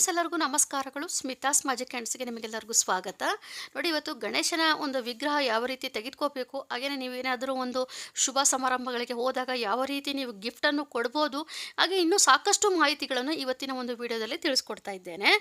Friends, ಎಲ್ಲರಿಗೂ ನಮಸ್ಕಾರಗಳು. Smitha's magic ಹ್ಯಾಂಡ್ಸ್ಗೆ ನಿಮಗೆಲ್ಲರಿಗೂ ಸ್ವಾಗತ. ನೋಡಿ, ಇವತ್ತು ಗಣೇಶನ ಒಂದು ವಿಗ್ರಹ ಯಾವ ರೀತಿ ತೆಗೆದುಕೋಬೇಕು ಹಾಗೆಯೇ ನೀವೇನಾದರೂ ಒಂದು ಶುಭ ಸಮಾರಂಭಗಳಿಗೆ ಹೋದಾಗ ಯಾವ ರೀತಿ ನೀವು ಗಿಫ್ಟನ್ನು ಕೊಡ್ಬೋದು, ಹಾಗೆ ಇನ್ನೂ ಸಾಕಷ್ಟು ಮಾಹಿತಿಗಳನ್ನು ಇವತ್ತಿನ ಒಂದು ವಿಡಿಯೋದಲ್ಲಿ ತಿಳಿಸ್ಕೊಡ್ತಾ ಇದ್ದೇನೆ.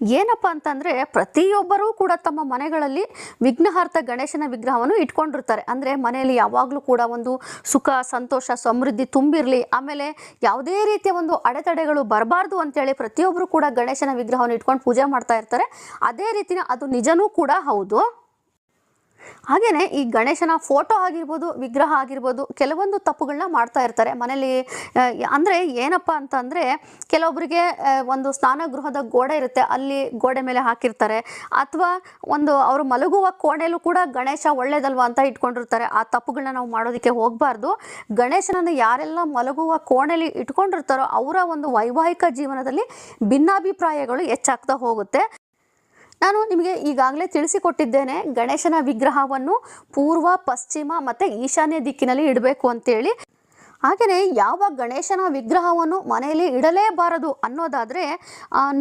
ಏನಪ್ಪ ಅಂತಂದರೆ ಪ್ರತಿಯೊಬ್ಬರೂ ಕೂಡ ತಮ್ಮ ಮನೆಗಳಲ್ಲಿ ವಿಘ್ನಹಾರ್ಥ ಗಣೇಶನ ವಿಗ್ರಹವನ್ನು ಇಟ್ಕೊಂಡಿರ್ತಾರೆ. ಅಂದರೆ ಮನೆಯಲ್ಲಿ ಯಾವಾಗಲೂ ಕೂಡ ಒಂದು ಸುಖ, ಸಂತೋಷ, ಸಮೃದ್ಧಿ ತುಂಬಿರಲಿ. ಆಮೇಲೆ ಯಾವುದೇ ರೀತಿಯ ಒಂದು ಅಡೆತಡೆಗಳು ಬರಬಾರ್ದು ಅಂತೇಳಿ ಪ್ರತಿಯೊಬ್ಬರು ಕೂಡ ಗಣೇಶನ ವಿಗ್ರಹವನ್ನು ಇಟ್ಕೊಂಡು ಪೂಜೆ ಮಾಡ್ತಾ ಇರ್ತಾರೆ. ಅದೇ ರೀತಿನ ಅದು ನಿಜನೂ ಕೂಡ ಹೌದು. ಹಾಗೆಯೇ ಈ ಗಣೇಶನ ಫೋಟೋ ಆಗಿರ್ಬೋದು, ವಿಗ್ರಹ ಆಗಿರ್ಬೋದು, ಕೆಲವೊಂದು ತಪ್ಪುಗಳನ್ನ ಮಾಡ್ತಾ ಇರ್ತಾರೆ. ಮನೇಲಿ ಅಂದರೆ ಏನಪ್ಪ ಅಂತಂದರೆ ಕೆಲವೊಬ್ಬರಿಗೆ ಒಂದು ಸ್ನಾನಗೃಹದ ಗೋಡೆ ಇರುತ್ತೆ. ಅಲ್ಲಿ ಗೋಡೆ ಮೇಲೆ ಹಾಕಿರ್ತಾರೆ. ಅಥವಾ ಒಂದು ಅವರು ಮಲಗುವ ಕೋಣೆಯಲ್ಲೂ ಕೂಡ ಗಣೇಶ ಒಳ್ಳೇದಲ್ವಾ ಅಂತ ಇಟ್ಕೊಂಡಿರ್ತಾರೆ. ಆ ತಪ್ಪುಗಳನ್ನ ನಾವು ಮಾಡೋದಕ್ಕೆ ಹೋಗಬಾರ್ದು. ಗಣೇಶನನ್ನು ಯಾರೆಲ್ಲ ಮಲಗುವ ಕೋಣೆಯಲ್ಲಿ ಇಟ್ಕೊಂಡಿರ್ತಾರೋ ಅವರ ಒಂದು ವೈವಾಹಿಕ ಜೀವನದಲ್ಲಿ ಭಿನ್ನಾಭಿಪ್ರಾಯಗಳು ಹೆಚ್ಚಾಗ್ತಾ ಹೋಗುತ್ತೆ. ನಾನು ನಿಮಗೆ ಈಗಾಗಲೇ ತಿಳಿಸಿಕೊಟ್ಟಿದ್ದೇನೆ, ಗಣೇಶನ ವಿಗ್ರಹವನ್ನು ಪೂರ್ವ, ಪಶ್ಚಿಮ ಮತ್ತು ಈಶಾನ್ಯ ದಿಕ್ಕಿನಲ್ಲಿ ಇಡಬೇಕು ಅಂತೇಳಿ. ಹಾಗೆಯೇ ಯಾವ ಗಣೇಶನ ವಿಗ್ರಹವನ್ನು ಮನೆಯಲ್ಲಿ ಇಡಲೇಬಾರದು ಅನ್ನೋದಾದರೆ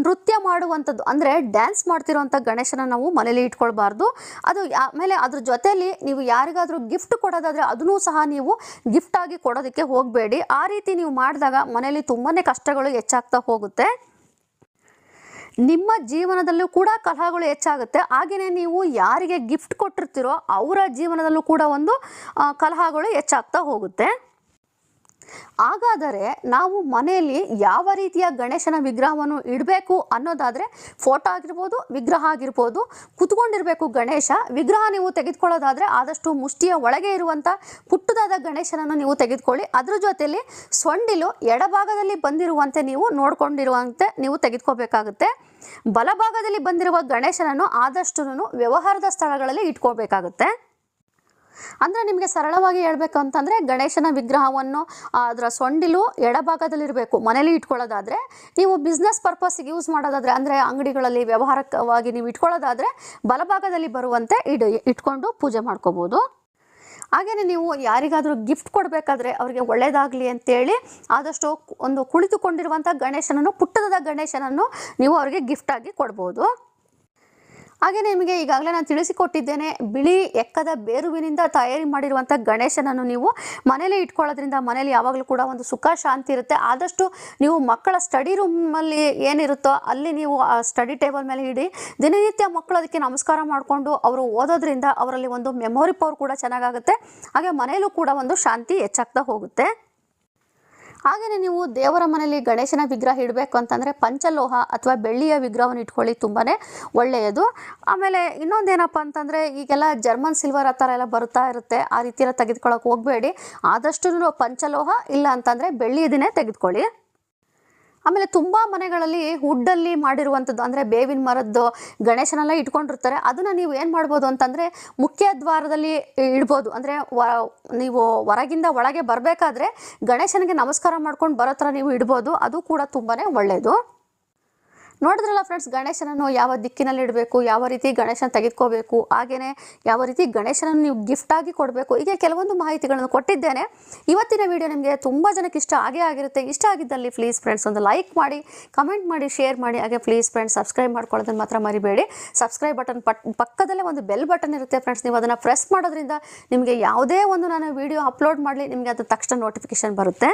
ನೃತ್ಯ ಮಾಡುವಂಥದ್ದು, ಅಂದರೆ ಡ್ಯಾನ್ಸ್ ಮಾಡ್ತಿರೋವಂಥ ಗಣೇಶನ ನಾವು ಮನೇಲಿ ಇಟ್ಕೊಳ್ಬಾರ್ದು. ಅದು ಆಮೇಲೆ ಅದ್ರ ಜೊತೆಯಲ್ಲಿ ನೀವು ಯಾರಿಗಾದರೂ ಗಿಫ್ಟ್ ಕೊಡೋದಾದರೆ ಅದನ್ನೂ ಸಹ ನೀವು ಗಿಫ್ಟಾಗಿ ಕೊಡೋದಕ್ಕೆ ಹೋಗಬೇಡಿ. ಆ ರೀತಿ ನೀವು ಮಾಡಿದಾಗ ಮನೆಯಲ್ಲಿ ತುಂಬಾ ಕಷ್ಟಗಳು ಹೆಚ್ಚಾಗ್ತಾ ಹೋಗುತ್ತೆ. ನಿಮ್ಮ ಜೀವನದಲ್ಲೂ ಕೂಡ ಕಲಹಗಳು ಹೆಚ್ಚಾಗುತ್ತೆ. ಹಾಗೆಯೇ ನೀವು ಯಾರಿಗೆ ಗಿಫ್ಟ್ ಕೊಟ್ಟಿರ್ತೀರೋ ಅವರ ಜೀವನದಲ್ಲೂ ಕೂಡ ಒಂದು ಕಲಹಗಳು ಹೆಚ್ಚಾಗ್ತಾ ಹೋಗುತ್ತೆ. ಹಾಗಾದರೆ ನಾವು ಮನೆಯಲ್ಲಿ ಯಾವ ರೀತಿಯ ಗಣೇಶನ ವಿಗ್ರಹವನ್ನು ಇಡಬೇಕು ಅನ್ನೋದಾದರೆ ಫೋಟೋ ಆಗಿರ್ಬೋದು, ವಿಗ್ರಹ ಆಗಿರ್ಬೋದು, ಕುತ್ಕೊಂಡಿರಬೇಕು ಗಣೇಶ, ವಿಗ್ರಹ ನೀವು ತೆಗೆದುಕೊಳ್ಳೋದಾದರೆ ಆದಷ್ಟು ಮುಷ್ಟಿಯ ಒಳಗೆ ಇರುವಂಥ ಪುಟ್ಟದಾದ ಗಣೇಶನನ್ನು ನೀವು ತೆಗೆದುಕೊಳ್ಳಿ. ಅದರ ಜೊತೆಯಲ್ಲಿ ಸೊಂಡಿಲು ಎಡಭಾಗದಲ್ಲಿ ಬಂದಿರುವಂತೆ ನೀವು ನೋಡಿಕೊಂಡಿರುವಂತೆ ನೀವು ತೆಗೆದುಕೋಬೇಕಾಗುತ್ತೆ. ಬಲಭಾಗದಲ್ಲಿ ಬಂದಿರುವ ಗಣೇಶನನ್ನು ಆದಷ್ಟು ವ್ಯವಹಾರದ ಸ್ಥಳಗಳಲ್ಲಿ ಇಟ್ಕೋಬೇಕಾಗುತ್ತೆ ಅಂದರೆ ನಿಮಗೆ ಸರಳವಾಗಿ ಹೇಳ್ಬೇಕು ಅಂತಂದರೆ ಗಣೇಶನ ವಿಗ್ರಹವನ್ನು ಅದರ ಸೊಂಡಿಲು ಎಡಭಾಗದಲ್ಲಿರಬೇಕು, ಮನೇಲಿ ಇಟ್ಕೊಳ್ಳೋದಾದರೆ. ನೀವು ಬಿಸ್ನೆಸ್ ಪರ್ಪಸ್ಗೆ ಯೂಸ್ ಮಾಡೋದಾದರೆ, ಅಂದರೆ ಅಂಗಡಿಗಳಲ್ಲಿ ವ್ಯವಹಾರಕವಾಗಿ ನೀವು ಇಟ್ಕೊಳ್ಳೋದಾದರೆ ಬಲಭಾಗದಲ್ಲಿ ಬರುವಂತೆ ಇಡ, ಇಟ್ಕೊಂಡು ಪೂಜೆ ಮಾಡ್ಕೋಬೋದು. ಹಾಗೆಯೇ ನೀವು ಯಾರಿಗಾದರೂ ಗಿಫ್ಟ್ ಕೊಡಬೇಕಾದ್ರೆ ಅವರಿಗೆ ಒಳ್ಳೆಯದಾಗಲಿ ಅಂತೇಳಿ ಆದಷ್ಟು ಒಂದು ಕುಳಿತುಕೊಂಡಿರುವಂಥ ಗಣೇಶನನ್ನು ಪುಟ್ಟದ ಗಣೇಶನನ್ನು ನೀವು ಅವರಿಗೆ ಗಿಫ್ಟಾಗಿ ಕೊಡ್ಬೋದು. ಹಾಗೆ ನಿಮಗೆ ಈಗಾಗಲೇ ನಾನು ತಿಳಿಸಿಕೊಟ್ಟಿದ್ದೇನೆ, ಬಿಳಿ ಎಕ್ಕದ ಬೇರುವಿನಿಂದ ತಯಾರಿ ಮಾಡಿರುವಂಥ ಗಣೇಶನನ್ನು ನೀವು ಮನೇಲಿ ಇಟ್ಕೊಳ್ಳೋದ್ರಿಂದ ಮನೇಲಿ ಯಾವಾಗಲೂ ಕೂಡ ಒಂದು ಸುಖ, ಶಾಂತಿ ಇರುತ್ತೆ. ಆದಷ್ಟು ನೀವು ಮಕ್ಕಳ ಸ್ಟಡಿ ರೂಮಲ್ಲಿ ಏನಿರುತ್ತೋ ಅಲ್ಲಿ ನೀವು ಆ ಸ್ಟಡಿ ಟೇಬಲ್ ಮೇಲೆ ಇಡಿ. ದಿನನಿತ್ಯ ಮಕ್ಕಳು ಅದಕ್ಕೆ ನಮಸ್ಕಾರ ಮಾಡಿಕೊಂಡು ಅವರು ಓದೋದ್ರಿಂದ ಅವರಲ್ಲಿ ಒಂದು ಮೆಮೊರಿ ಪವರ್ ಕೂಡ ಚೆನ್ನಾಗಾಗುತ್ತೆ. ಹಾಗೆ ಮನೆಯಲ್ಲೂ ಕೂಡ ಒಂದು ಶಾಂತಿ ಹೆಚ್ಚಾಗ್ತಾ ಹೋಗುತ್ತೆ. ಹಾಗೆಯೇ ನೀವು ದೇವರ ಮನೆಯಲ್ಲಿ ಗಣೇಶನ ವಿಗ್ರಹ ಇಡಬೇಕು ಅಂತಂದರೆ ಪಂಚಲೋಹ ಅಥವಾ ಬೆಳ್ಳಿಯ ವಿಗ್ರಹವನ್ನು ಇಟ್ಕೊಳ್ಳಿ ತುಂಬಾ ಒಳ್ಳೆಯದು. ಆಮೇಲೆ ಇನ್ನೊಂದೇನಪ್ಪ ಅಂತಂದರೆ ಈಗೆಲ್ಲ ಜರ್ಮನ್ ಸಿಲ್ವರ್ ಆ ಥರ ಎಲ್ಲ ಬರ್ತಾ ಇರುತ್ತೆ, ಆ ರೀತಿ ಎಲ್ಲ ತೆಗೆದುಕೊಳ್ಳೋಕೆ ಹೋಗಬೇಡಿ. ಆದಷ್ಟು ಪಂಚಲೋಹ ಇಲ್ಲ ಅಂತಂದರೆ ಬೆಳ್ಳಿಯದನ್ನೇ ತೆಗೆದುಕೊಳ್ಳಿ. ಆಮೇಲೆ ತುಂಬ ಮನೆಗಳಲ್ಲಿ ವುಡ್ಡಲ್ಲಿ ಮಾಡಿರುವಂಥದ್ದು ಅಂದರೆ ಬೇವಿನ ಮರದ್ದು ಗಣೇಶನೆಲ್ಲ ಇಟ್ಕೊಂಡಿರ್ತಾರೆ. ಅದನ್ನು ನೀವು ಏನು ಮಾಡ್ಬೋದು ಅಂತಂದರೆ ಮುಖ್ಯ ದ್ವಾರದಲ್ಲಿ ಇಡ್ಬೋದು. ಅಂದರೆ ನೀವು ಹೊರಗಿಂದ ಒಳಗೆ ಬರಬೇಕಾದ್ರೆ ಗಣೇಶನಿಗೆ ನಮಸ್ಕಾರ ಮಾಡ್ಕೊಂಡು ಬರೋ ಥರ ನೀವು ಇಡ್ಬೋದು. ಅದು ಕೂಡ ತುಂಬಾ ಒಳ್ಳೆಯದು ನೋಡಿದ್ರಲ್ಲ ಫ್ರೆಂಡ್ಸ್ ಗಣೇಶನನ್ನು ಯಾವ ದಿಕ್ಕಿನಲ್ಲಿ ಇಡಬೇಕು, ಯಾವ ರೀತಿ ಗಣೇಶನ ತೆಗೆದುಕೋಬೇಕು ಹಾಗೆಯೇ ಯಾವ ರೀತಿ ಗಣೇಶನನ್ನು ನೀವು ಗಿಫ್ಟಾಗಿ ಕೊಡಬೇಕು, ಹೀಗೆ ಕೆಲವೊಂದು ಮಾಹಿತಿಗಳನ್ನು ಕೊಟ್ಟಿದ್ದೇನೆ. ಇವತ್ತಿನ ವಿಡಿಯೋ ನಿಮಗೆ ತುಂಬ ಜನಕ್ಕೆ ಇಷ್ಟ ಆಗೇ ಆಗಿರುತ್ತೆ. ಇಷ್ಟ ಆಗಿದ್ದಲ್ಲಿ ಪ್ಲೀಸ್ ಫ್ರೆಂಡ್ಸ್ ಒಂದು ಲೈಕ್ ಮಾಡಿ ಕಮೆಂಟ್ ಮಾಡಿ ಶೇರ್ ಮಾಡಿ, ಹಾಗೆ ಪ್ಲೀಸ್ ಫ್ರೆಂಡ್ಸ್ ಸಬ್ಸ್ಕ್ರೈಬ್ ಮಾಡ್ಕೊಳ್ಳೋದನ್ನು ಮಾತ್ರ ಮರಿಬೇಡಿ. ಸಬ್ಸ್ಕ್ರೈಬ್ ಬಟನ್ ಪಟ್, ಪಕ್ಕದಲ್ಲೇ ಒಂದು ಬೆಲ್ ಬಟನ್ ಇರುತ್ತೆ ಫ್ರೆಂಡ್ಸ್ ನೀವು ಅದನ್ನು ಪ್ರೆಸ್ ಮಾಡೋದ್ರಿಂದ ನಿಮಗೆ ಯಾವುದೇ ಒಂದು ನಾನು ವಿಡಿಯೋ ಅಪ್ಲೋಡ್ ಮಾಡಲಿ, ನಿಮಗೆ ಅದು ತಕ್ಷಣ ನೋಟಿಫಿಕೇಶನ್ ಬರುತ್ತೆ.